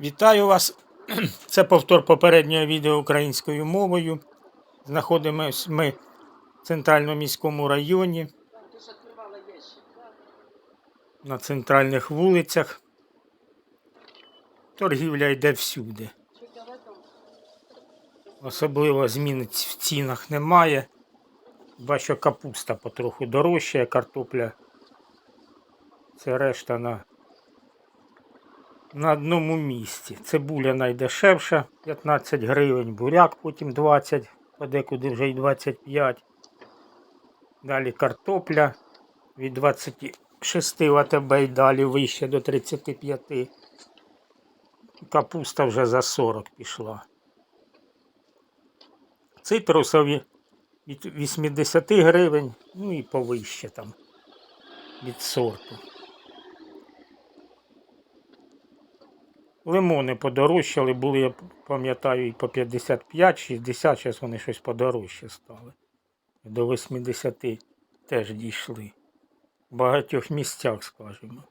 Вітаю вас! Це повтор попереднього відео українською мовою. Знаходимось ми в центральному міському районі на центральних вулицях. Торгівля йде всюди. Особливо змін в цінах немає. Бачу, капуста потроху дорожчає, картопля. Це решта на на одному місці. Цибуля найдешевша 15 гривень, буряк потім 20, подекуди вже й 25. Далі картопля від 26 в АТБ і далі вище до 35. Капуста вже за 40 пішла. Цитрусові від 80 гривень, ну і повище там від сорту. Лимони подорожчали, були, я пам'ятаю, і по 55-60, зараз вони щось подорожче стали. До 80 теж дійшли. В багатьох місцях, скажімо.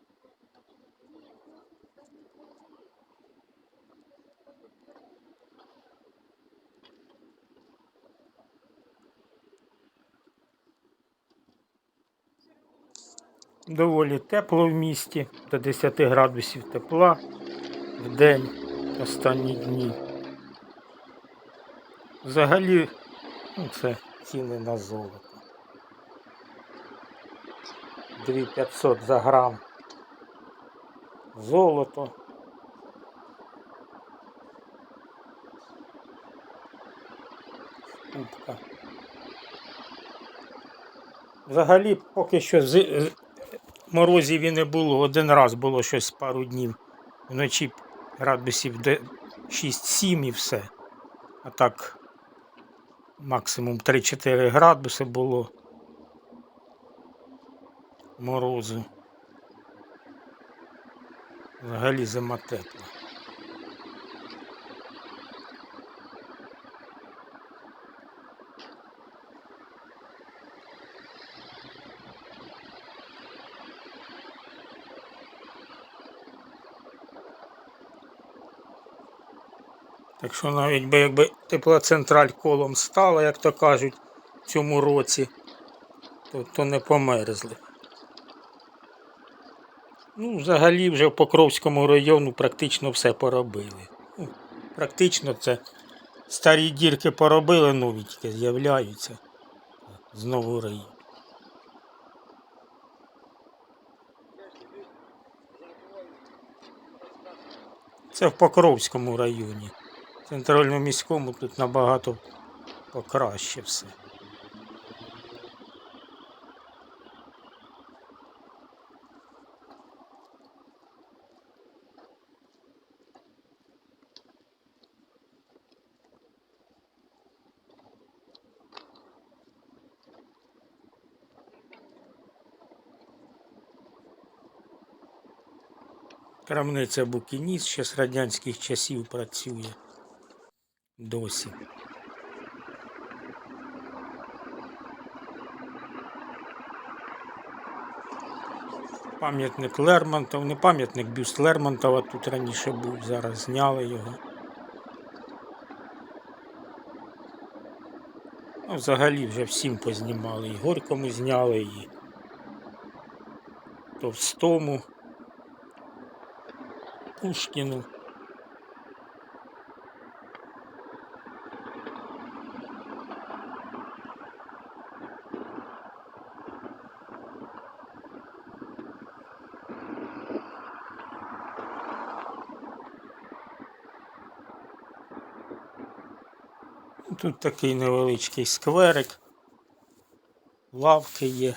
Доволі тепло в місті, до 10 градусів тепла в день останні дні. Взагалі, ну, це ціни на золото. 2500 за грам. Золото. Кубка. Взагалі поки що з- морозів і не було. Один раз було щось пару днів. Вночі градусів 6-7 і все. А так максимум 3-4 градуси було морозу. Взагалі зима тепла. Так що навіть би якби теплоцентраль колом стала, як то кажуть, в цьому році, то, то не померзли. Ну, взагалі вже в Покровському району практично все поробили. Ну, практично це старі дірки поробили, нові тільки з'являються. Знову риють. Це в Покровському районі. Центральному міському тут набагато покраще все. Крамниця Букініс ще з радянських часів працює досі. Пам'ятник Лермонтов, не пам'ятник бюст Лермонтова тут раніше був, зараз зняли його. Ну, взагалі вже всім познімали. І Горькому зняли, і Товстому, Пушкіну. Тут такий невеличкий скверик, лавки є.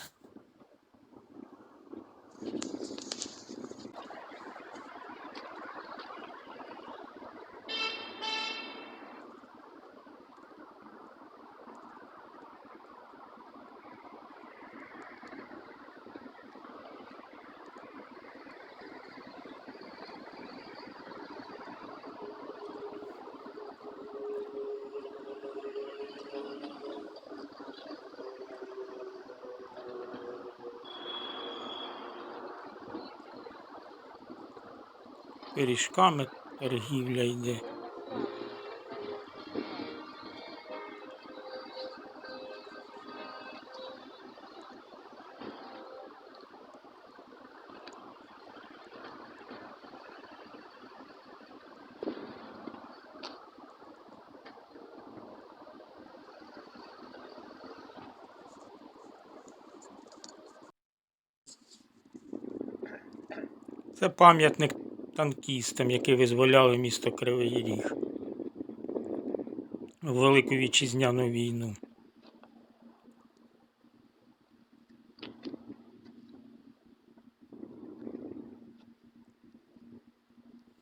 Пиріжками торгівля йде. Це пам'ятник танкістам, які визволяли місто Кривий Ріг у Велику Вітчизняну війну.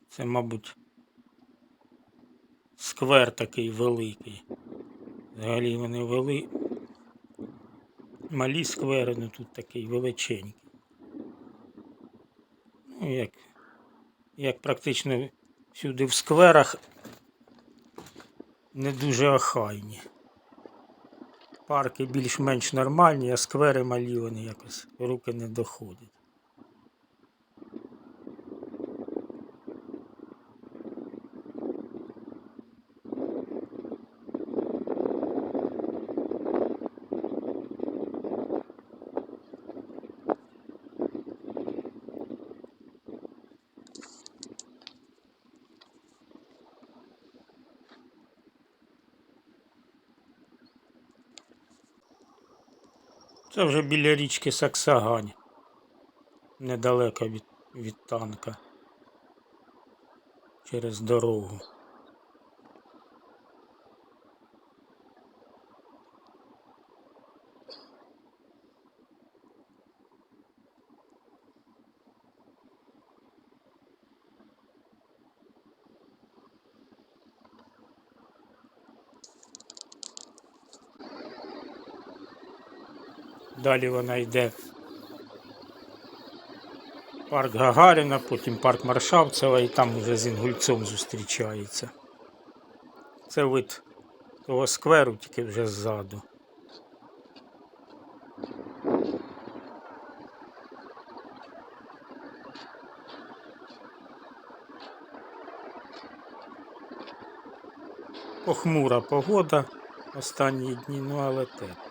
Це, мабуть, сквер такий великий. Взагалі вони вели малі сквери, ну тут такий величенький. Ну, як, як практично всюди в скверах не дуже охайні. Парки більш-менш нормальні, а сквери малі вони якось руки не доходять. Це вже біля річки Саксагань. Недалеко від, від танка. Через дорогу. Далі вона йде парк Гагаріна, потім парк Маршавцева і там вже з Інгульцем зустрічається. Це вид того скверу, тільки вже ззаду. Похмура погода останні дні, ну але те.